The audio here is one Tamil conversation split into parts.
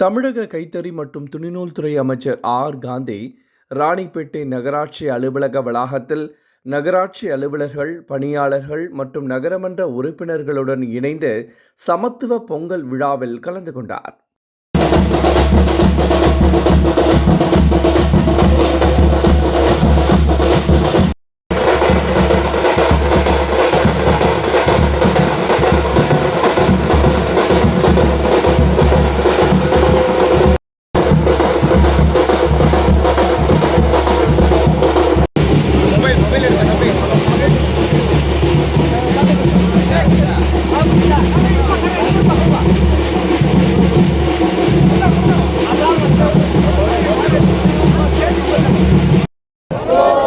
தமிழக கைத்தறி மற்றும் துணிநூல்துறை அமைச்சர் ஆர். காந்தி ராணிப்பேட்டை நகராட்சி அலுவலக வளாகத்தில் நகராட்சி அலுவலர்கள் பணியாளர்கள் மற்றும் நகரமன்ற உறுப்பினர்களுடன் இணைந்து சமத்துவ பொங்கல் விழாவில் கலந்து கொண்டார்.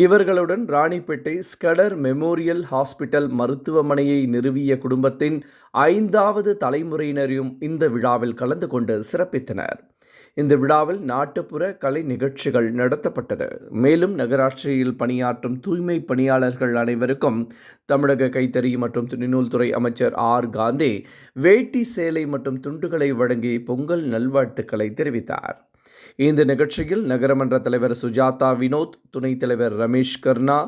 இவர்களுடன் ராணிப்பேட்டை ஸ்கடர் மெமோரியல் ஹாஸ்பிட்டல் மருத்துவமனையை நிறுவிய குடும்பத்தின் ஐந்தாவது தலைமுறையினரையும் இந்த விழாவில் கலந்து கொண்டு சிறப்பித்தனர். இந்த விழாவில் நாட்டுப்புற கலை நிகழ்ச்சிகள் நடத்தப்பட்டது. மேலும் நகராட்சியில் பணியாற்றும் தூய்மை பணியாளர்கள் அனைவருக்கும் தமிழக கைத்தறி மற்றும் துணிநூல்துறை அமைச்சர் ஆர். காந்தி வேட்டி சேலை மற்றும் துண்டுகளை வழங்கி பொங்கல் நல்வாழ்த்துக்களை தெரிவித்தார். இந்த நிகழ்ச்சியில் நகரமன்ற தலைவர் சுஜாதா வினோத் துணைத் தலைவர் ரமேஷ் கர்ணா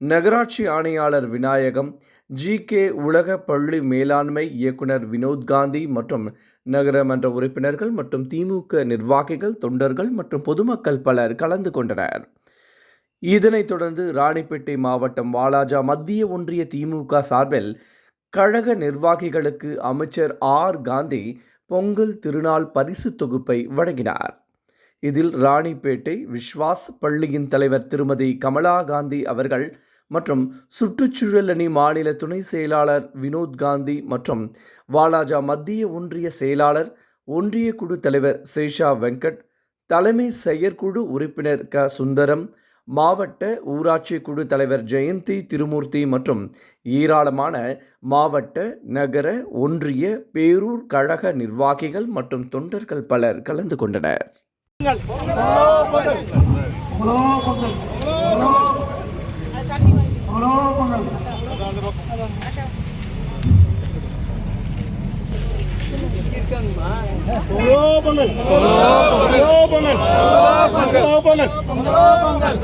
நகராட்சி ஆணையாளர் விநாயகம் ஜி கே உலக பள்ளி மேலாண்மை இயக்குனர் வினோத் காந்தி மற்றும் நகரமன்ற உறுப்பினர்கள் மற்றும் திமுக நிர்வாகிகள் தொண்டர்கள் மற்றும் பொதுமக்கள் பலர் கலந்து கொண்டனர். இதனைத் தொடர்ந்து ராணிப்பேட்டை மாவட்டம் வாலாஜா மத்திய ஒன்றிய திமுக சார்பில் கழக நிர்வாகிகளுக்கு அமைச்சர் ஆர் காந்தி பொங்கல் திருநாள் பரிசு தொகுப்பை வழங்கினார். இதில் ராணிப்பேட்டை விஸ்வாஸ் பள்ளியின் தலைவர் திருமதி கமலா காந்தி அவர்கள் மற்றும் சுற்றுச்சூழல் அணி மாநில துணை செயலாளர் வினோத் காந்தி மற்றும் வாலாஜா மத்திய ஒன்றிய செயலாளர் ஒன்றிய குழு தலைவர் சேஷா வெங்கட் தலைமை செயற்குழு உறுப்பினர் க. சுந்தரம் மாவட்ட ஊராட்சி குழு தலைவர் ஜெயந்தி திருமூர்த்தி மற்றும் ஏராளமான மாவட்ட நகர ஒன்றிய பேரூர் கழக நிர்வாகிகள் மற்றும் தொண்டர்கள் பலர் கலந்து கொண்டனர். பொங்கல் பொங்கல் பொங்கல் பொங்கல் பொங்கல்